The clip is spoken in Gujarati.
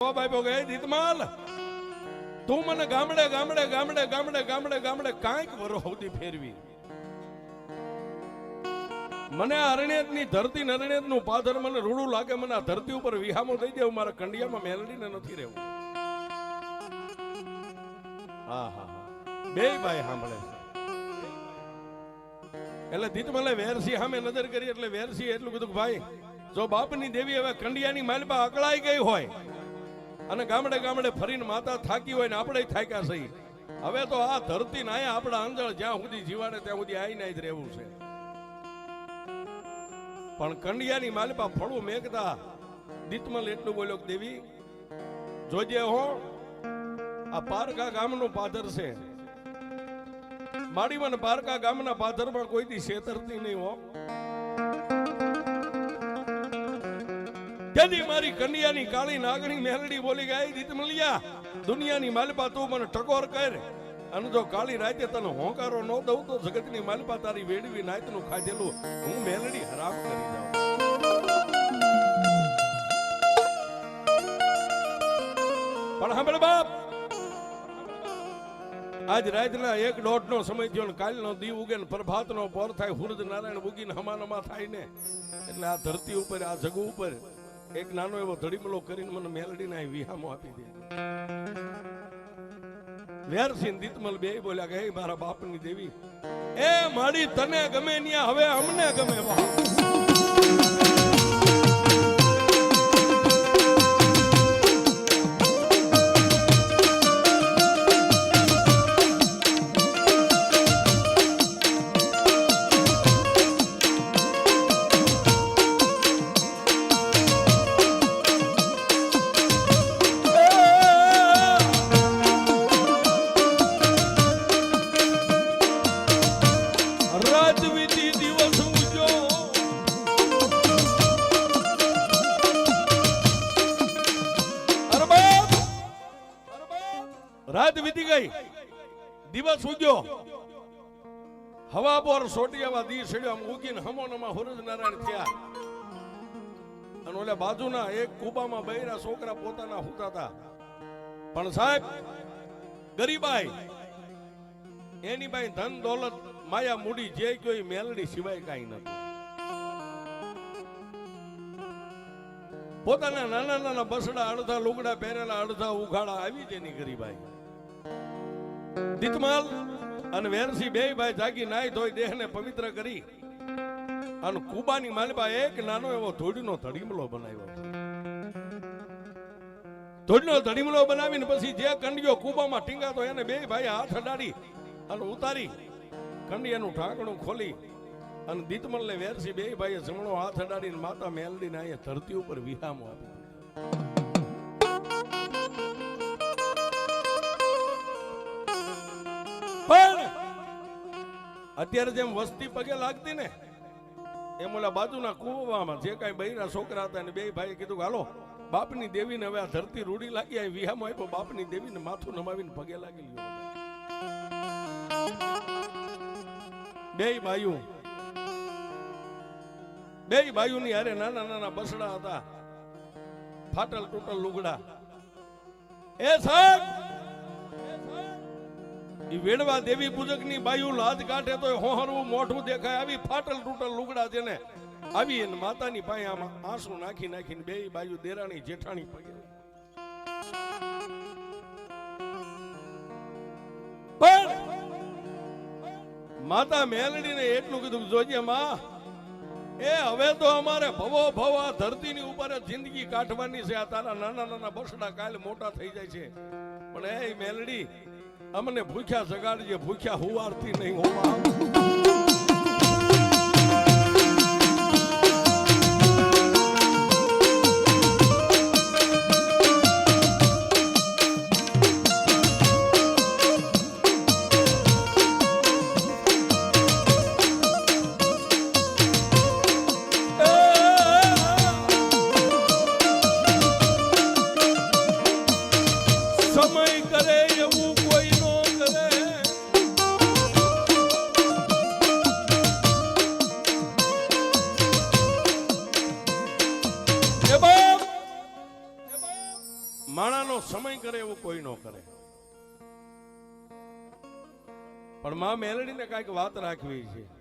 જવાબ આપ્યો કે "હે તું મને ગામડે ગામડે ગામડે ગામડે ગામડે ગામડે કાંઈક વરો ફેરવી. મને અરણ્યતની ધરતી નરણ્યતનું પાદર મને રૂડું લાગે, મને આ ધરતી ઉપર વિહામો થઈ જાય મારા કંડિયામાં મેલડીને નથી રહેવું. હા હા બે ભાઈ સાંભળે એટલે દીતમલે વેરસી સામે નજર કરી, એટલે વેરસી એટલું કીધું ભાઈ, જો બાપની દેવી હવે કંડિયાની માલપા અકળાઈ ગઈ હોય અને ગામડે ગામડે ફરીને માતા થાકી હોય ને આપણે થાક્યા સહી હવે તો આ ધરતી ના આપણા અંજળ જ્યાં સુધી જીવાડે ત્યાં સુધી આઈને જ રહેવું છે. પણ કંડિયાની માલપા ફળું મેઘતા. દીતમલ એટલું બોલ્યો દેવી, જોજે હો, આ પારકા ગામનું પાદર છે. માડીમાં પારકા ગામના પાદરમાં કોઈ દી છેતરતી નહીં હો. તેથી મારી કન્યાની કાળી નાગણી મેલડી બોલી ગઈ મળ્યા દુનિયાની માલપા તું મને ટકોર કર. અને જો કાળી રાતે તને હોંકારો ન દઉં તો જગતની માલપા તારી વેડવી નાયતનું ખાધેલું હું મેલડી હરામ કરી જાઉં પણ સાંભળ બાપ, આજ રાતના એક દોઢ નો સમય થયો કાલનો દી ઉગે ને પ્રભાતનો પોર થાય, હુરદ નારાયણ ઉગીને હમાનમાં થાય ને. એટલે આ ધરતી ઉપર, આ જગુ ઉપર એક નાનો એવો ધડીમલો કરીને મને મેલડીને અહીં વિહામો આપી દે. વેરસિંહ દીતમલ બે બોલ્યા કે, "હે મારા બાપની દેવી, એ માડી તને ગમે ન્યા, હવે અમને ગમે બાપ. બાપ! રાત વીતી ગઈ દિવસ ઉગ્યો હવા આમ ઉગીને હમોનમાં હુરજ નારાયણ થયા અને ઓલા બાજુના એક કુબામાં બૈરા છોકરા પોતાના હુતાતા પણ સાહેબ ગરીબાઈ એની બાઈ ધન દોલત માયા મૂડી જે કોઈ મેલડી સિવાય કાંઈ નતું પોતાના નાના નાના બસડા અડધા લુગડા પહેરેલા, અડધા ઉઘાડા આવી જ એની ગરીબાઈ. દીતમાલ અને વેરસી બે ભાઈ જાગી નાય ધોઈ દેહને પવિત્ર કરી. અને કુબાની માલબા એક નાનો એવો ધોડીનો ધડીમલો બનાવ્યો ધોડીનો ધડીમલો બનાવીને પછી જે કંડિયો કુબામાં ટીંગાતો એને બે ભાઈ હાથ અડાડી અને ઉતારી. કંડિયાનું ઢાંકણું ખોલી અને દીતમલને વેરસી બે ભાઈએ જમણો હાથ અડાડીને માતા મેલડીને અહીંયા ધરતી ઉપર વિહામો આપી અત્યારે જેમ વસ્તી પગે લાગતી ને, એમ ઓલા બાજુના કુવામાં જે કાંઈ બૈરા છોકરા હતા ને બે ભાઈએ કીધું હાલો, બાપની દેવીને હવે આ ધરતી રૂડી લાગી, આ વિહામાં આપ્યો. બાપની દેવીને માથું નમાવીને પગે લાગી લ્યો બે ભાઈઓ બે ભાઈઓની હારે નાના નાના બસડા હતા. ફાટલ ટૂટલ લુગડા. એ સાહેબ! વેડવા દેવી પૂજકની બાયુ લાજ કાઢે તો હોહરવું મોઢું દેખાય. આવી ફાટલ તૂટલ લુગડા છે ને આવી માતાની પાસે આમાં આંસુ નાખી નાખીને બે બાયુ દેરાણી જેઠાણી પગે. માતા મેલડીને એટલું કીધું જોઈએ મા, એ હવે તો અમારે ભવો ભવ આ ધરતીની ઉપર જિંદગી કાઢવાની છે. આ તારા નાના નાના બસડા કાલ મોટા થઈ જાય છે. પણ એ મેલડી, અમને ભૂખ્યા જગાડજે, ભૂખ્યા હુવારથી નહીં હોવા. માણાનો સમય કરે એવું કોઈ ન કરે. પણ મા મેલડીને કાંઈક વાત રાખવી છે.